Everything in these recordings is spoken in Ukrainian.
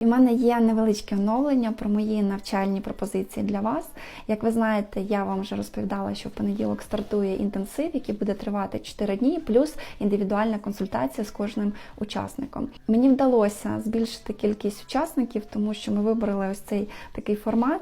В мене є невеличке оновлення про мої навчальні пропозиції для вас. Як ви знаєте, я вам вже розповідала, що в понеділок стартує інтенсив, який буде тривати 4 дні, плюс індивідуальна консультація з кожним учасником. Мені вдалося збільшити кількість учасників, тому що ми вибрали ось цей такий формат.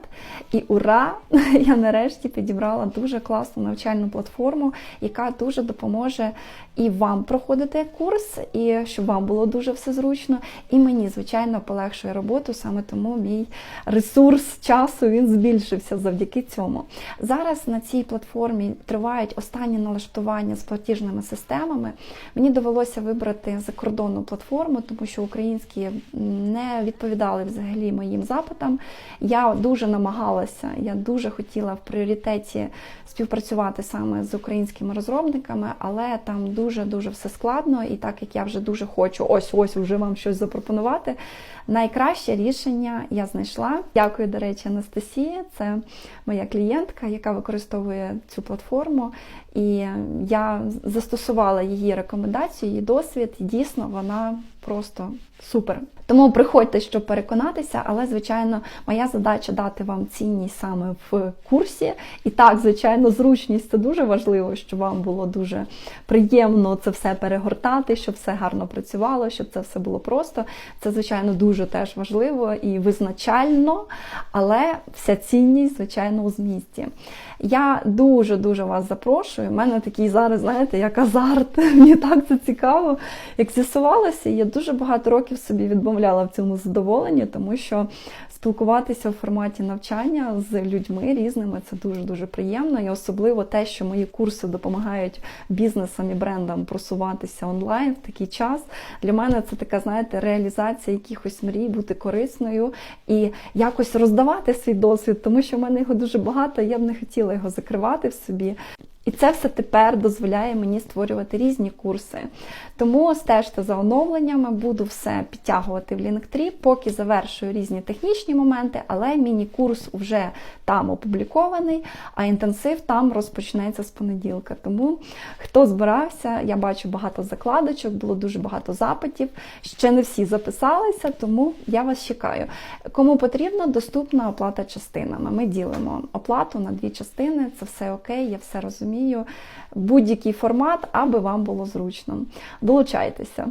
І ура! Я нарешті підібрала дуже класну навчальну платформу, яка дуже допоможе і вам проходити курс, і щоб вам було дуже все зручно, і мені, звичайно, полегшує роботу, саме тому мій ресурс часу він збільшився завдяки цьому. Зараз на цій платформі тривають останні налаштування з платіжними системами. Мені довелося вибрати закордонну платформу, тому що українські не відповідали взагалі моїм запитам. Я дуже намагалася, я дуже хотіла в пріоритеті співпрацювати саме з українськими розробниками, але там дуже-дуже все складно, і так як я вже дуже хочу ось-ось вже вам щось запропонувати. Найкраще рішення я знайшла. Дякую, до речі, Анастасії. Це моя клієнтка, яка використовує цю платформу. І я застосувала її рекомендацію, її досвід. І дійсно, вона просто супер. Тому приходьте, щоб переконатися, але, звичайно, моя задача дати вам цінність саме в курсі. І так, звичайно, зручність це дуже важливо, щоб вам було дуже приємно це все перегортати, щоб все гарно працювало, щоб це все було просто. Це, звичайно, дуже теж важливо і визначально, але вся цінність, звичайно, у змісті. Я дуже-дуже вас запрошую. У мене такий зараз, знаєте, як азарт. Мені так це цікаво. Як з'ясувалося, я дуже багато років собі відмовляла в цьому задоволенні, тому що спілкуватися в форматі навчання з людьми різними це дуже-дуже приємно. І особливо те, що мої курси допомагають бізнесам і брендам просуватися онлайн в такий час. Для мене це така, знаєте, реалізація якихось мрій, бути корисною і якось роздавати свій досвід, тому що в мене його дуже багато, я б не хотіла його закривати в собі. І це все тепер дозволяє мені створювати різні курси. Тому стежте за оновленнями, буду все підтягувати в Linktree, поки завершую різні технічні моменти, але міні-курс вже там опублікований, а інтенсив там розпочнеться з понеділка. Тому хто збирався, я бачу багато закладочок, було дуже багато запитів. Ще не всі записалися, тому я вас чекаю. Кому потрібно, доступна оплата частинами. Ми ділимо оплату на дві частини, це все окей, я все розумію. Будь-який формат, аби вам було зручно. Долучайтеся.